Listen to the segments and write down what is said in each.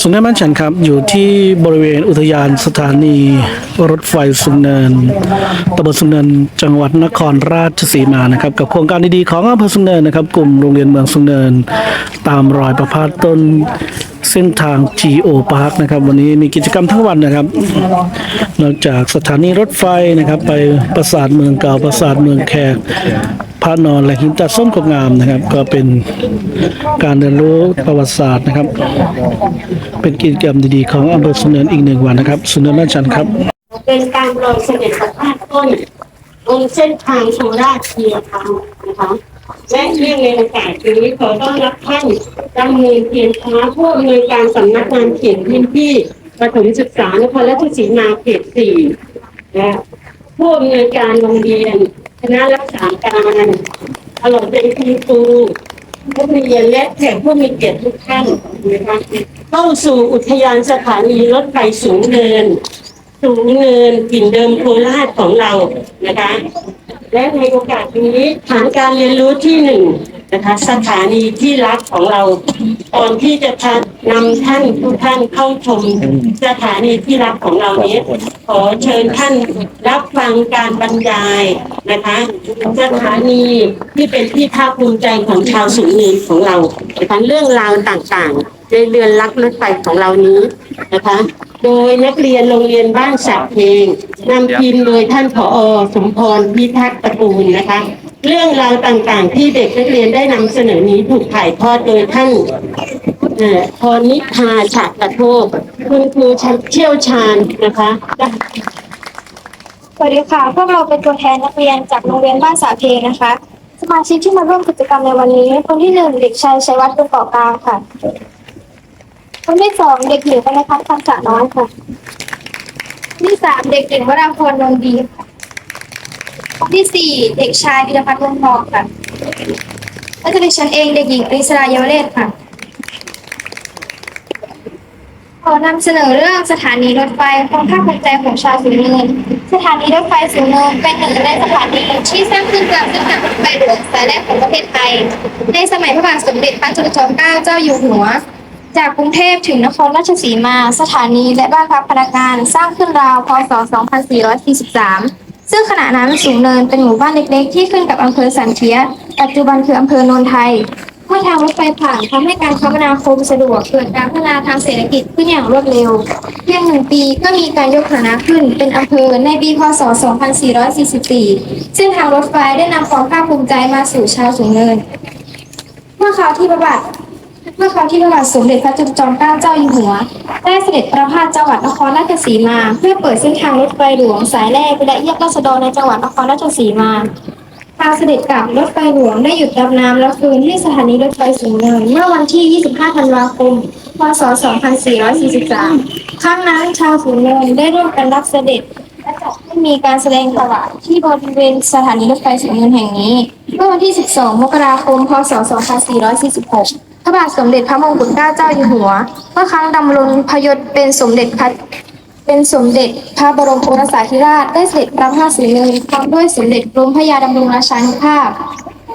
สุนทรบ้านฉันครับ อยู่ที่บริเวณอุทยานสถานีรถไฟสุนเนินตำบลสุนเนินจังหวัดนครราชสีมานะครับ กับโครงการดีๆของอำเภอสุนเนินนะครับ กลุ่มโรงเรียนเมืองสุนเนิน ตามรอยประพาสต้นเส้นทาง GO Park นะครับ วันนี้มีกิจกรรมทั้งวันนะครับ นอกจากสถานีรถไฟนะครับ ไปปราสาทเมืองเก่าปราสาทเมืองแขก พระนอนและหินตัดส้มกบงามนะครับ ก็เป็นการเรียนรู้ประวัติศาสตร์นะครับ เป็นกิจกรรมดีๆของอำเภอสุนเนินอีกหนึ่งวันนะครับ สุนเนินบ้านฉันครับ เป็นการรอยเสด็จประพาสต้นบนเส้นทางโคราชเทียธรรมนะคะและเนื่องในโอกาสนี้ขอต้อนรับท่านดำเนินเพียรค้าผู้อำนวยการสำนักงานเขตพื้นที่ประถมศึกษานครราชสีมาเขตสี่และผู้อำนวยการโรงเรียน ณะรักษาการตลอดเป็นคุณครูผู้มีเรียนและแขกผู้มีเกียรติทุกท่านนะคะเข้าสู่อุทยานสถานีรถไฟสูงเนิน สูงเนินกลิ่นเดิมโคราชของเรานะคะ และในโอกาสนี้ฐานการเรียนรู้ที่หนึ่ง นะคะสถานีที่รักของเราก่อนที่จะพานำท่านทุกท่านเข้าชมสถานีที่รักของเรานี้ ขอเชิญท่านรับฟังการบรรยายนะคะสถานีที่เป็นที่ภาคภูมิใจของชาวสูงเนินของเรานะคะเรื่องราวต่างๆ ในเรือนรักรถไฟของเรานี้นะคะโดยนักเรียนโรงเรียนบ้านสักเพลงนำทีมโดยท่านผอสมพรพิทักษ์ตระกูลนะคะ เรื่องราวต่างๆ ที่เด็กนักเรียนได้นำเสนอนี้ถูกถ่ายทอดโดยท่านพรนิพาฉากกระโทกคุณครูเชี่ยวชาญนะคะสวัสดีค่ะ พวกเราเป็นตัวแทนนักเรียนจากโรงเรียนบ้านสาเพนะคะ สมาชิกที่มาร่วมกิจกรรมในวันนี้ คนที่หนึ่งเด็กชายชัยวัฒน์เป็นเกาะกลางค่ะ คนที่สองเด็กหญิงวรรณพัฒน์คำสาน้อยค่ะนที่สามเด็กหญิงวราพรนนท์ดีค่ะ คนที่สี่เด็กชายธีรพัฒน์วงทองค่ะและจะเป็นฉันเองเด็กหญิงอริสราเยาวเลศค่ะขอนำเสนอเรื่องสถานีรถไฟความภาคภูมิใจของชาวสูงเนิน สถานีรถไฟสูงเนินเป็นหนึ่งในสถานีที่สร้างขึ้นกลางเส้นทางรถไฟหลวงสายแรกของประเทศไทย ในสมัยพระบาทสมเด็จพระจุลจอมเกล้าเจ้าอยู่หัว จากกรุงเทพถึงนครราชสีมา สถานีและบ้านพักพนักงานสร้างขึ้นราวพศ 2443 ซึ่งขณะนั้นสูงเนินเป็นหมู่บ้านเล็ก ๆ ที่ขึ้นกับอำเภอสันเทียปัจจุบันคืออำเภอโนนไทยเมื่อทางรถไฟผ่านทำให้การคมนาคมสะดวกเกิดการพัฒนาทางเศรษฐกิจขึ้นอย่างรวดเร็ว เพียงหนึ่งปีก็มีการยกฐานะขึ้นเป็นอำเภอในปีพศ 2444 ซึ่งทางรถไฟได้นำความภาคภูมิใจมาสู่ชาวสูงเนิน เมื่อคราวที่พระบาท เมื่อคราวที่พระบาทสมเด็จพระจุลจอมเกล้าเจ้าอยู่หัว ได้เสด็จประพาสจังหวัดนครราชสีมา เพื่อเปิดเส้นทางรถไฟหลวงสายแรกและเยี่ยมราษฎรในจังหวัดนครราชสีมาทางเสด็จกลับรถไฟหลวงได้หยุดรับน้ำและคืนที่สถานีรถไฟสูงเนินเมื่อวันที่ 25 ธันวาคม พศ 2443 ครั้งนั้นชาวสูงเนินได้ร่วมกันรับเสด็จและจัดให้มีการแสดงถวายที่บริเวณสถานีรถไฟสูงเนินแห่งนี้ เมื่อวันที่ 12 มกราคม พศ 2446 พระบาทสมเด็จพระมงกุฎเกล้าเจ้าอยู่หัว เมื่อครั้งดำรงพยศเป็นสมเด็จพระเป็นสมเด็จพระบรมโอรสาธิราชได้เสด็จรับพระราชดำเนินพร้อมด้วยสมเด็จกรมพระยาดำรงราชานุภาพ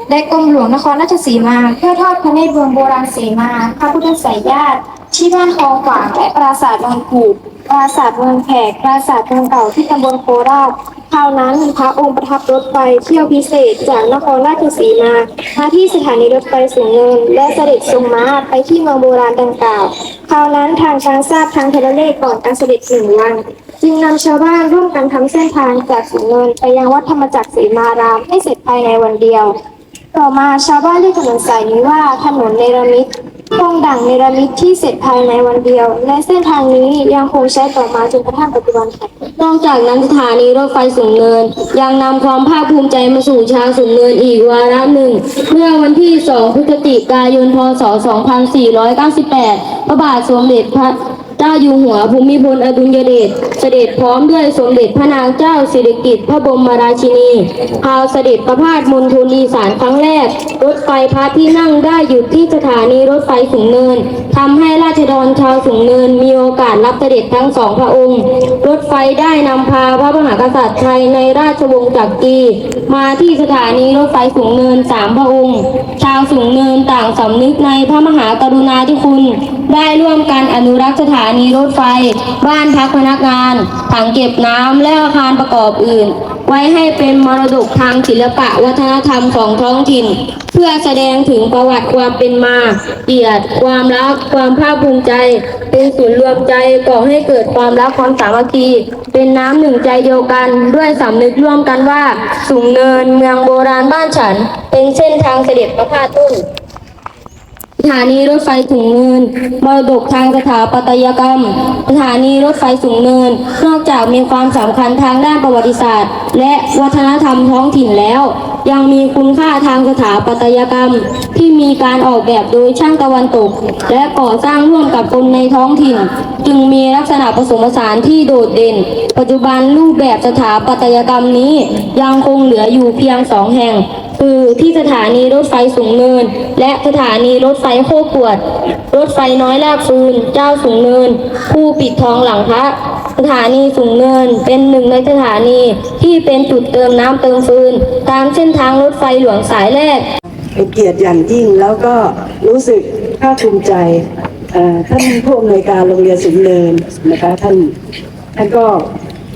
และกรมหลวงนครราชสีมา เพื่อทอดพระเนตรเมืองโบราณเสมา พระพุทธสายญาติที่บ้านคลองขวางและปราสาทดอนกูปราสาทเมืองแขกปราสาทเมืองเก่าที่ตำบลโคราช คราวนั้นพระองค์ประทับรถไฟเที่ยวพิเศษจากนครราชสีมามาที่สถานีรถไฟสูงเนิน และเสด็จทรงม้าไปที่เมืองโบราณดังกล่าวคราวนั้นทางช้างทราบทางโทรเลขก่อนการเสด็จหนึ่งวัน จึงนำชาวบ้านร่วมกันทำเส้นทางจากสูงเนิน ไปยังวัดธรรมจักรศรีมารามให้เสร็จภายในวันเดียว ต่อมาชาวบ้านเรียกถนนสายนี้ว่าถนนเนรมิต คงดั่งเนรมิตที่เสร็จภายในวันเดียว และเส้นทางนี้ยังคงใช้ต่อมาจนกระทั่งปัจจุบันค่ะนอกจากนั้นสถานีรถไฟสูงเนิน ยังนำความภาคภูมิใจมาสู่ชาวสูงเนินอีกวาระหนึ่ง เมื่อวันที่ 2 พฤศจิกายน พศ 2498 พระบาทสมเด็จพระ เจ้าอยู่หัวภูมิพลอดุลยเดชเสด็จพร้อมด้วยสมเด็จพระนางเจ้าสิริกิติ์พระบรมราชินีพาวเสด็จประพาสมณฑลอีสานครั้งแรก รถไฟพระที่นั่งได้หยุดที่สถานีรถไฟสูงเนินทำให้ราชดรชาวสูงเนินมีโอกาสรับเสด็จทั้งสองพระองค์ รถไฟได้นำพาพระมหากษัตริย์ไทยในราชวงศ์จักรีมาที่สถานีรถไฟสูงเนินสามพระองค์ ชาวสูงเนินต่างสำนึกในพระมหากรุณาธิคุณ ได้ร่วมกันอนุรักษ์สถานีรถไฟ บ้านพักพนักงาน ถังเก็บน้ำและอาคารประกอบอื่น ไว้ให้เป็นมรดกทางศิลปะวัฒนธรรมของท้องถิ่น เพื่อแสดงถึงประวัติความเป็นมาเกียรติความรัก ความภาคภูมิใจ เป็นศูนย์รวมใจก่อให้เกิดความรักความสามัคคี เป็นน้ำหนึ่งใจเดียวกัน ด้วยสำนึกร่วมกันว่า สูงเนินเมืองโบราณบ้านฉัน เป็นเส้นทางเสด็จประพาสต้น สถานีรถไฟสูงเนินมรดกทางสถาปัตยกรรม สถานีรถไฟสูงเนิน นอกจากมีความสำคัญทางด้านประวัติศาสตร์ และวัฒนธรรมท้องถิ่นแล้ว ยังมีคุณค่าทางสถาปัตยกรรม ที่มีการออกแบบโดยช่างตะวันตก และก่อสร้างร่วมกับคนในท้องถิ่น จึงมีลักษณะผสมผสานที่โดดเด่น ปัจจุบันรูปแบบสถาปัตยกรรมนี้ยังคงเหลืออยู่เพียงสองแห่ง คือที่สถานีรถไฟสูงเนิน และสถานีรถไฟโคกวด รถไฟน้อยลากฟืน เจ้าสูงเนิน ผู้ปิดทองหลังพระสถานีสูงเนินเป็นหนึ่งในสถานีที่เป็นจุดเติมน้ำเติมฟืน ตามเส้นทางรถไฟหลวงสายแรกเป็นเกียรติอย่างยิ่งแล้วก็รู้สึกภาคภูมิใจท่านผู้อำนวยการโรงเรียนสูงเนินนะคะท่านท่านก็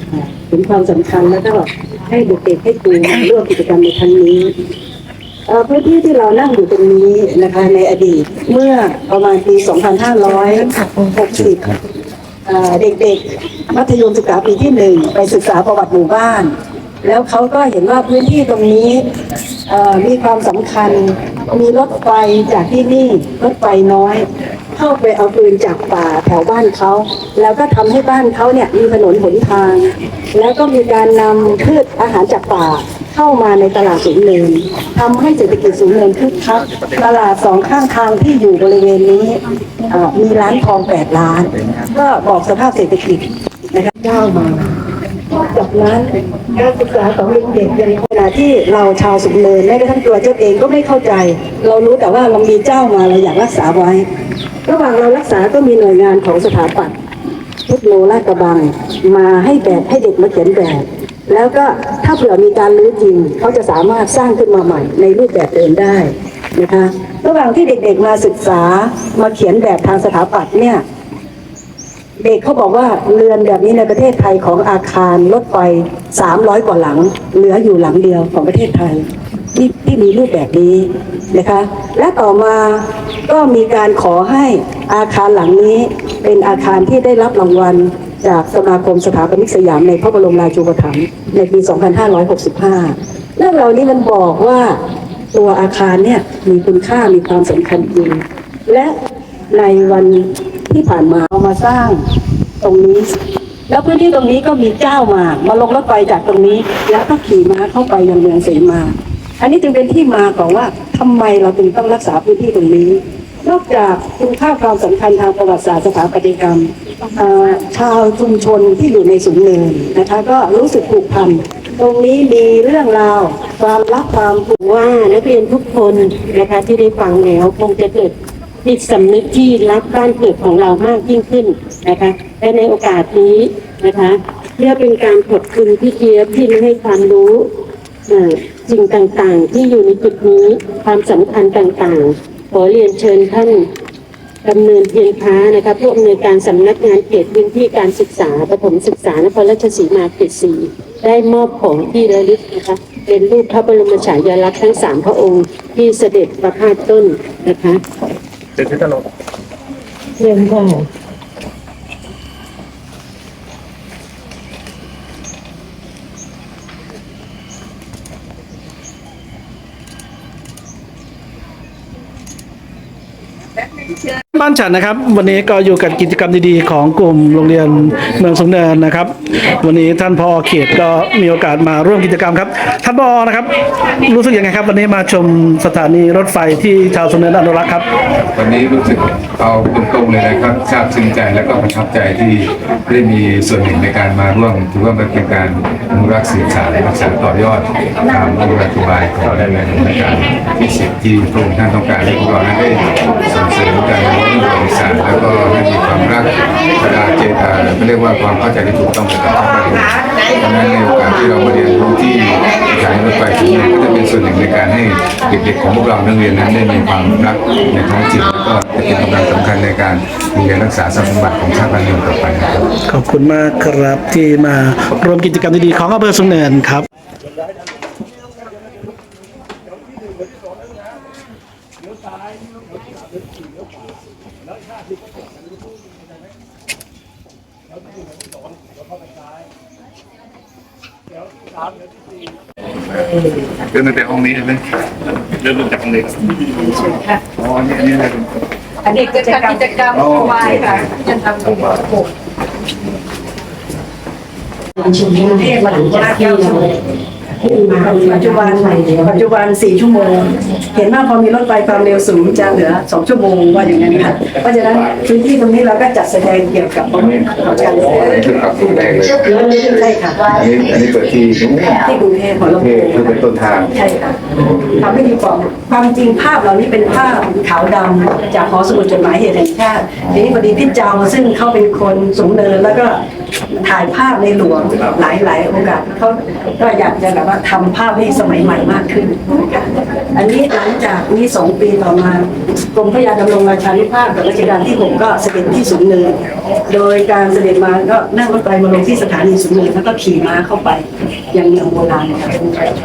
เอ่อเห็นความสำคัญแล้วก็ ให้เด็กๆให้ครูมาร่วมกิจกรรมในครั้งนี้เอ่อพื้นที่ที่เรานั่งอยู่ตรงนี้นะคะ ในอดีตเมื่อประมาณปี 2560เอ่อเด็กๆ มัธยมศึกษาปีที่หนึ่งไปศึกษาประวัติหมู่บ้าน แล้วเขาก็เห็นว่าพื้นที่ตรงนี้เอ่อมีความสำคัญมีรถไฟจากที่นี่รถไฟน้อย เข้าไปเอาปืนจากป่าแถวบ้านเขา แล้วก็ทำให้บ้านเขาเนี่ยมีถนนหนทาง แล้วก็มีการนำพืชอาหารจากป่าเข้ามาในตลาดสูงเนินทำให้เศรษฐกิจสูงเนินคึกคักตลาดสองข้างทางที่อยู่บริเวณนี้มีร้านทองแปดร้าน ก็บอกสภาพเศรษฐกิจนะคะก้าวมานอกจากนั้นการศึกษาของเด็กยังขณะที่เราชาวสุนเนินแม้กระทั่งตัวเจ้าเองก็ไม่เข้าใจ เรารู้แต่ว่าเรามีเจ้ามาเราอยากรักษาไว้ ระหว่างเรารักษาก็มีหน่วยงานของสถาปัตย์เทคโนโลยีกระบังมาให้แบบให้เด็กมาเขียนแบบ แล้วก็ถ้าเผื่อมีการรื้อจริง เขาจะสามารถสร้างขึ้นมาใหม่ในรูปแบบเดิมได้นะคะระหว่างที่เด็กๆมาศึกษามาเขียนแบบทางสถาปัตย์เนี่ยเด็กเขาบอกว่าเรือนแบบนี้ในประเทศไทยของอาคารรถไฟ300 กว่าหลัง เหลืออยู่หลังเดียวของประเทศไทย ที่ที่มีรูปแบบนี้นะคะ และต่อมาก็มีการขอให้อาคารหลังนี้เป็นอาคารที่ได้รับรางวัลจากสมาคมสถาปนิกสยามในพระบรมราชูปถัมภ์ในปี 2565 เรื่องเหล่านี้มันบอกว่าตัวอาคารเนี่ยมีคุณค่ามีความสำคัญจริง และในวันที่ผ่านมาเอามาสร้างตรงนี้ แล้วพื้นที่ตรงนี้ก็มีเจ้ามามาลงรถไฟจากตรงนี้ แล้วก็ขี่ม้าเข้าไปยังเมืองเสมา อันนี้จึงเป็นที่มาของว่าทำไมเราจึงต้องรักษาพื้นที่ตรงนี้ นอกจากคุณค่าความสำคัญทางประวัติศาสตร์สถาปัตยกรรมชาวชุมชนที่อยู่ในสูงเนินนะคะ ก็รู้สึกผูกพันตรงนี้มีเรื่องราวความรักความผูกว่านักเรียนทุกคนนะคะที่ได้ฟังแล้วคงจะเกิดจิตสำนึกที่รักบ้านเกิดของเรามากยิ่งขึ้นนะคะและในโอกาสนี้นะคะเพื่อเป็นการขอบคุณพี่เจี๊ยบที่ให้ความรู้ สิ่งต่างๆ ที่อยู่ในจุดนี้ความสำคัญต่างๆ ขอเรียนเชิญท่านดำเนินเพียรค้านะคะผู้อำนวยการสำนักงานเขตพื้นที่การศึกษาประถมศึกษานครราชสีมาเขตสี่ได้มอบของที่ระลึกนะคะเป็นรูปพระบรมฉายาลักษณ์ทั้งสามพระองค์ที่เสด็จประพาสต้นนะคะเดี๋ยวที่ตลกเรียนค่ะ บ้านฉันนะครับ วันนี้ก็อยู่กับกิจกรรมดีๆ ของกลุ่มโรงเรียนเมืองสงเนินนะครับ วันนี้ท่านพอเขตก็มีโอกาสมาร่วมกิจกรรมครับท่านพอนะครับ รู้สึกยังไงครับ วันนี้มาชมสถานีรถไฟที่ชาวสงเนินอนุรักษ์ครับวันนี้รู้สึกเอาตรงๆเลยนะครับซาบซึ้งใจและก็ประทับใจที่ได้มีส่วนหนึ่งในการมาร่วมถือว่ามันเป็นการอนุรักษ์สืบสานและรักษาต่อยอดตามนโยบายของในในการที่สิทธิที่พระองค์ท่านต้องการให้พวกเรานั้นได้ส่งเสริมการรียนรู้ประวัติศาสตร์แล้วก็ให้มีความรักกระดาเจตาเขาเรียกว่าความเข้าใจที่ถูกต้องกับท้องถิ่นดังนั้นในโอกาสที่เรามาเรียนรู้ที่สถานีรถไฟชุมชนก็จะเป็นส่วนหนึ่งในการให้เด็กๆของพวกเรานักเรียนนั้นได้มีความรักในท้องถิ่นแล้วก็จะเป็นกำลังสำคัญในการดูแลรักษาสมบัติของชาติบ้านเมืองต่อไปนะครับขอบคุณมากครับที่มาร่วมกิจกรรมดีๆของอำเภอสุงเนินครับ เดินมตั้งแต่ห้องนี้ใช่ไหมเริ่มจากห้องนี้ค่ะอ๋อนี่อันนี้อะไรเป็นอันนี้ก็จะกิจกรรมวายค่ะจะทำกรุงเทพมาถึงราชเก้าชั่วโม ปัจจุบันปัจจุบันสี่ชั่วโมง เห็นว่าพอมีรถไฟความเร็วสูงจะเหลือสองชั่วโมงว่าอย่างนั้นค่ะเพราะฉะนั้นพื้นที่ตรงนี้เราก็จัดแสดงเกี่ยวกับการแสดอ๋ออันนี้คือปรับปรุงแรกเลยงใช่ค่ะอันนี้อันนี้เปิดที่กรุงเทพที่กรุงเทพของกเรารุงเทพเพื่อเป็นต้นทางใช่ค่ะทำให้มีความความจริงภาพเหล่านี้เป็นภาพขาวดำจากหอสมุดจดหมายเหตุแห่งชาติทีนี้พอดีพี่เจ้าซึ่งเขาเป็นคนสูงเนินแล้วก็ ถ่ายภาพในหลวงหลายหลายๆโอกาสเขาก็อยากจะแบบว่าทำภาพให้สมัยใหม่มากขึ้น อันนี้หลังจากนี้สองปีต่อมากรมพระยาดำรงราชานุภาพกับรัชกาลที่หกก็เสด็จที่สูงเนินโดยการเสด็จมาก็นั่งรถไฟมาลงที่สถานีสูงเนินแล้วก็ขี่ม้าเข้าไปยังเมืองโบราณค่ะ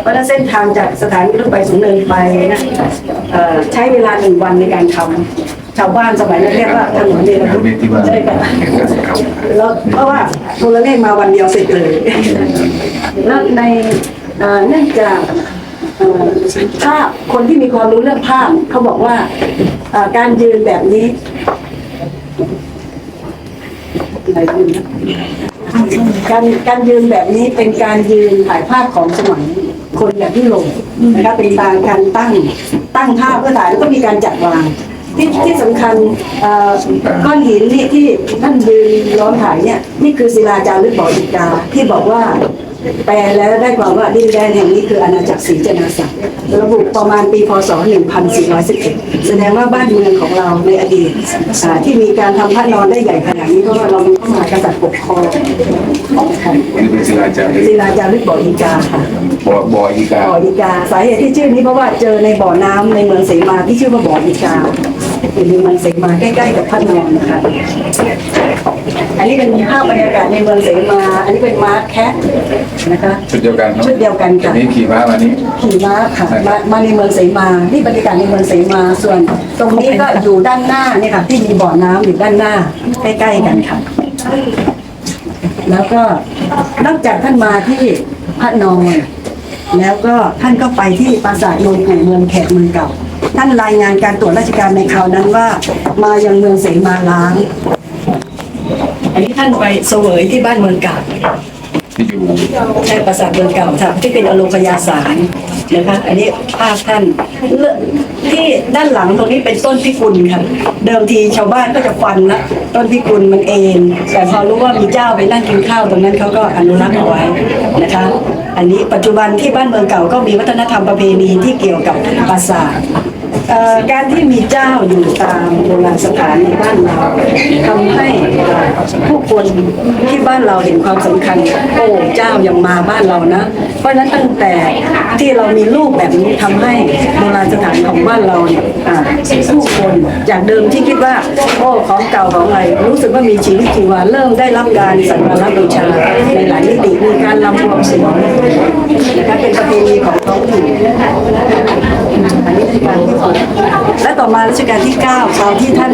เพราะฉะนั้นเส้นทางจากสถานีรถไฟสูงเนินไปนะเอ่อใช้เวลาหนึ่งวันในการทำ ชาวบ้านสมัยนั้นเรียกว่าถนนเนรมิตใช่ค่ะแล้วเพราะว่าโทรเลขมาวันเดียวเสร็จเลยแล้วในเอ่อเนื่องจากเอ่อภาพคนที่มีความรู้เรื่องภาพเขาบอกว่าเอ่อการยืนแบบนี้อะไรยืนนะการการยืนแบบนี้เป็นการยืนถ่ายภาพของสมัยคนแบบที่ลงนะคะเป็นการการตั้งตั้งภาพเพื่อถ่ายแล้วก็มีการจัดวาง ที่ที่สำคัญเอ่อก้อนหินนี่ที่ท่านยืนล้อมถ่ายเนี่ยนี่คือศิลาจารึกบ่ออิกาที่บอกว่าแปลแล้วได้ความว่าดินแดนแห่งนี้คืออาณาจักรศรีจนาสักระบุประมาณปีพศ 1411 แสดงว่าบ้านเมืองของเราในอดีตอ่าที่มีการทำพระนอนได้ใหญ่ขนาดนี้เพราะว่าเรามีพระมหากษัตริย์ปกครองอันนี้เป็นศิลาจารึกศิลาจารึกบ่ออิกาค่ะบ่อบ่ออีกาบ่ออีกา สาเหตุที่ชื่อนี้เพราะว่าเจอในบ่อน้ำในเมืองเสมาที่ชื่อว่าบ่ออีกา อยู่ในเมืองเสมาใกล้ๆกับพระนอนนะคะอันนี้เป็นภาพบรรยากาศในเมืองเสมา อันนี้เป็นม้าแคะนะคะชุดเดียวกันเนอะชุดเดียวกันค่ะ อันนี้ขี่ม้ามานี้ ขี่ม้าค่ะมามาในเมืองเสมา นี่บรรยากาศในเมืองเสมา ส่วนตรงนี้ก็อยู่ด้านหน้าเนี่ยค่ะ ที่มีบ่อน้ำอยู่ด้านหน้า ใกล้ๆกันค่ะ แล้วก็นอกจากท่านมาที่พระนอนแล้วก็ท่านก็ไปที่ปราสาทโนนแห่งเมืองแขกเมืองเก่า ท่านรายงานการตรวจราชการในคราวนั้นว่า มายังเมืองเสมาล้าง อันนี้ท่านไปเสวยที่บ้านเมืองเก่าที่อยู่ใช่ปราสาทเมืองเก่าค่ะที่เป็นอโลคยาสารนะคะอันนี้ภาพท่านที่ด้านหลังตรงนี้เป็นต้นพิกุลค่ะ เดิมทีชาวบ้านก็จะฟันละต้นพิกุลมันเอง แต่พอรู้ว่ามีเจ้าไปนั่งกินข้าวตรงนั้นเขาก็อนุรักษ์เอาไว้นะคะ อันนี้ปัจจุบันที่บ้านเมืองเก่าก็มีวัฒนธรรมประเพณีที่เกี่ยวกับปราสาท เอ่อการที่มีเจ้าอยู่ตามโบราณสถานในบ้านเราทำให้ผู้คนที่บ้านเราเห็นความสำคัญโอ้เจ้ายังมาบ้านเรานะ เพราะฉะนั้นตั้งแต่ที่เรามีรูปแบบนี้ทำให้โบราณสถานของบ้านเราเนี่ยอ่าผู้คนจากเดิมที่คิดว่าโอ้ของเก่าของอะไรรู้สึกว่ามีชีวิตชีวาเริ่มได้รับการสักการะบูชาในหลายมิติมีการรำบวงสรวงนะคะเป็นประเพณีของท้องถิ่น อันนี้รัชกาลที่หกและต่อมารัชกาลที่เก้าตอนที่ท่าน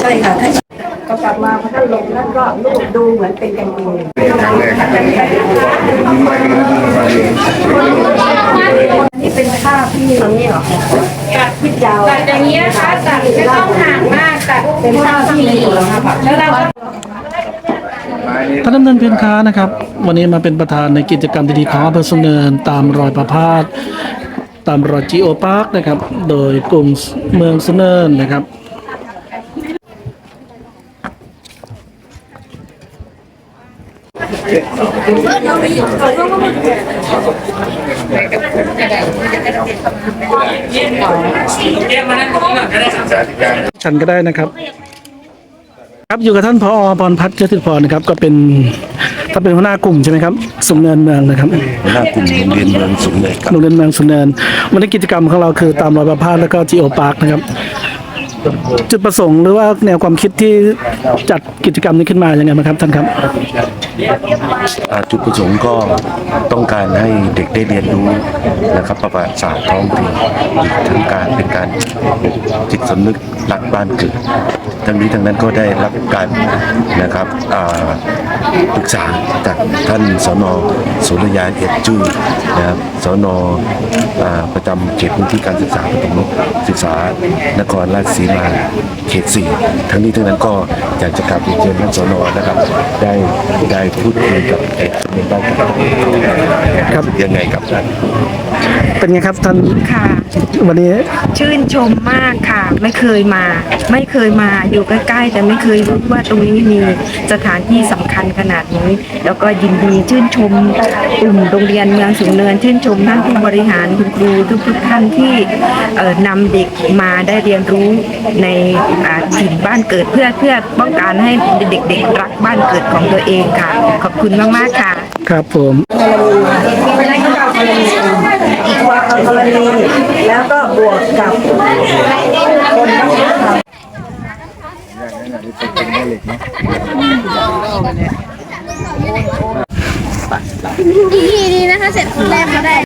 ใช่ค่ะท่านก็กลับมาพอท่านลงท่านก็รูปดูเหมือนเป็นกันเองเป็นครั้งแรกเป็นกันเองไม่มีไม่มีอันนี้เป็นภาพที่นี้เหรอตัดที่ยาวตัดอย่างนี้นะคะตัดไม่ต้องห่างมากตัดเป็นภาพที่ในหัวครับแล้วเราก็ท่านดำเนินเพียรค้านะครับ วันนี้มาเป็นประธานในกิจกรรมดีๆของอำเภอสุนเนินตามรอยประพาส ตามรอยจีโอพาร์คนะครับ โดยกลุ่มเมืองสุนเนินนะครับ ฉันก็ได้นะครับ ครับอยู่กับท่านพอพรพัฒน์เจติพรนะครับ ก็เป็น ถ้าเป็นหัวหน้ากลุ่มใช่ไหมครับสุนเนินเมืองนะครับหัวหน้ากลุ่มโรงเรียนเมืองสูงเลยครับโรงเรียนเมืองสุนเนินวันนี้กิจกรรมของเราคือตามรอยประพาสแล้วก็จีโอพาร์คนะครับ จุดประสงค์หรือว่าแนวความคิดที่จัดกิจกรรมนี้ขึ้นมายังไงบ้างครับท่านครับ อ่าจุดประสงค์ก็ต้องการให้เด็กได้เรียนรู้นะครับประวัติศาสตร์ท้องถิ่นทั้งการเป็นการจิตสำนึกรักบ้านเกิดทั้งนี้ทั้งนั้นก็ได้รับการนะครับอ่าปรึกษาจากท่านสนสุรยาเอียดจุ้ยนะครับสนอ่าประจำเขตพื้นที่การศึกษาประถมศึกษานครราชสีมาเขตสี่ทั้งนี้ทั้งนั้นก็อยากจะกลับเรียนเชิญท่านสนนะครับ ได้ได้พูดคุยกับเด็กในบ้านครับครับยังไงกับท่าน เป็นไงครับท่านค่ะ วันนี้ชื่นชมมากค่ะ ไม่เคยมา ไม่เคยมาอยู่ใกล้ๆแต่ไม่เคยรู้ว่าตรงนี้มีสถานที่สำคัญขนาดนี้ แล้วก็ยินดีชื่นชมกลุ่มโรงเรียนเมืองสูงเนิน ชื่นชมท่านผู้บริหารคุณครูทุกๆท่านที่เอ่อนำเด็กมาได้เรียนรู้ในอ่าถิ่นบ้านเกิดเพื่อเพื่อป้องกันให้เด็กๆรักบ้านเกิดของตัวเองค่ะ ขอบคุณมากๆค่ะ ครับผมวางกรณีแล้วก็บวกกับคนที่ทำดีดีนะคะเสร็จแรกก็ได้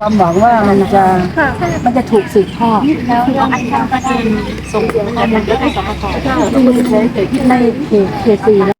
ความหวังว่ามันจะมันจะถูกสืบทอดแล้วอันนี้ก็จะส่งเสียงให้มันก็ได้สมรรถในเขตเขตสี่